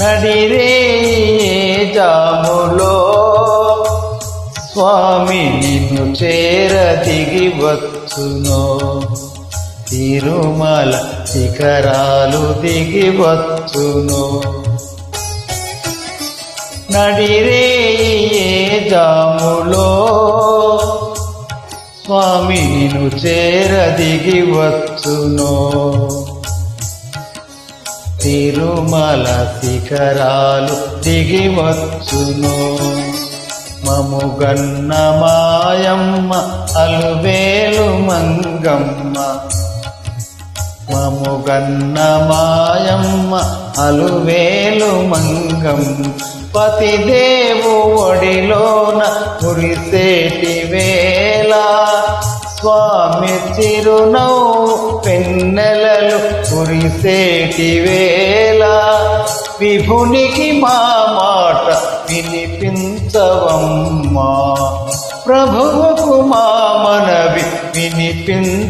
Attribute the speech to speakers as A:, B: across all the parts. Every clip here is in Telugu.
A: నడిరే జాములో. స్వామి నిన్ను చేర దిగి వచ్చునో. తిరుమల శిఖరాలు దిగి వచ్చును. నడిరే జాములో. స్వామి నిన్ను చేర దిగి వచ్చునో. తిరుమల శిఖరాలు దిగి వచ్చును మముగన్న మాయమ్మ అలువేలు మంగమ్మ. మముగన్న మాయమ్మ అలువేలు మంగం పతిదేవు ఒడిలోన కురిసేటి వేళ. స్వామి చిరునవ్వు పెన్నెలలు కురిసేటి వేళ. విభునికి మా మాట వినిపించవమ్మా. ప్రభువుకు మా మనవి వినిపించవమ్మా.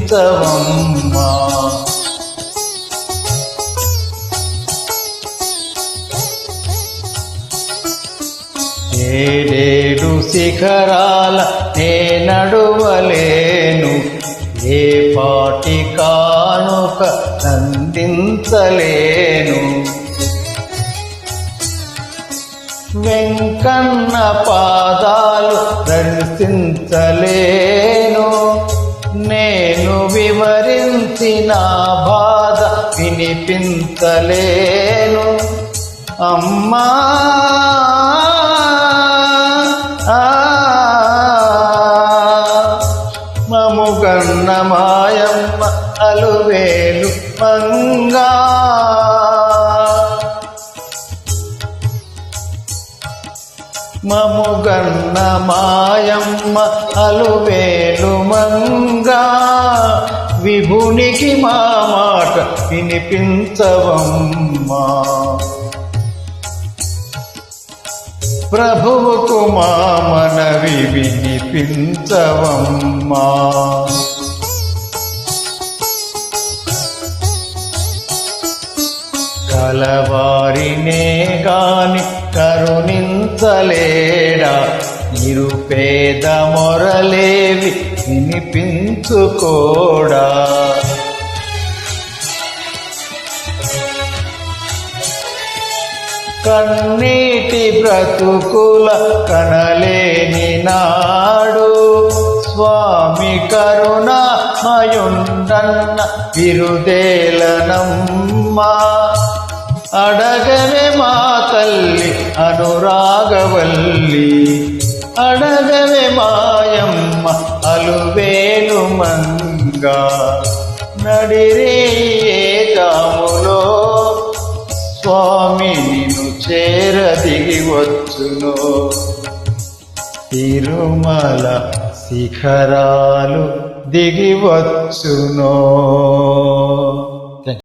A: ఏడేడు శిఖరాల కానుక నందించలేను. వెంకన్న పాదాలు దర్శించలేను నేను వివరించిన బాధ వినిపించలేను. అమ్మా! మాయమ్మ అలువేలు మంగా. మముగన్న మాయమ్మ అలువేలు మంగా. విభునికి మా మాట వినిపించవమ్మా. ప్రభువుకు మా మనవి వినిపించవమ్మా. కలవారినే గాని కరుణించలేడా? నిరుపేద మొరలేవి వినిపించుకోడా? కన్నీటి బ్రతుకుల కనలేని నాడు స్వామి కరుణ మయుండన్న విరుదేలనమ్మా అడగవే మా తల్లి అనురాగవల్లి. అడగవే మాయమ్మ అలువేలు మంగా నడిరే కాములో స్వామి నిను చేర దిగి వచ్చును తిరుమల శిఖరాలు దిగి వచ్చునో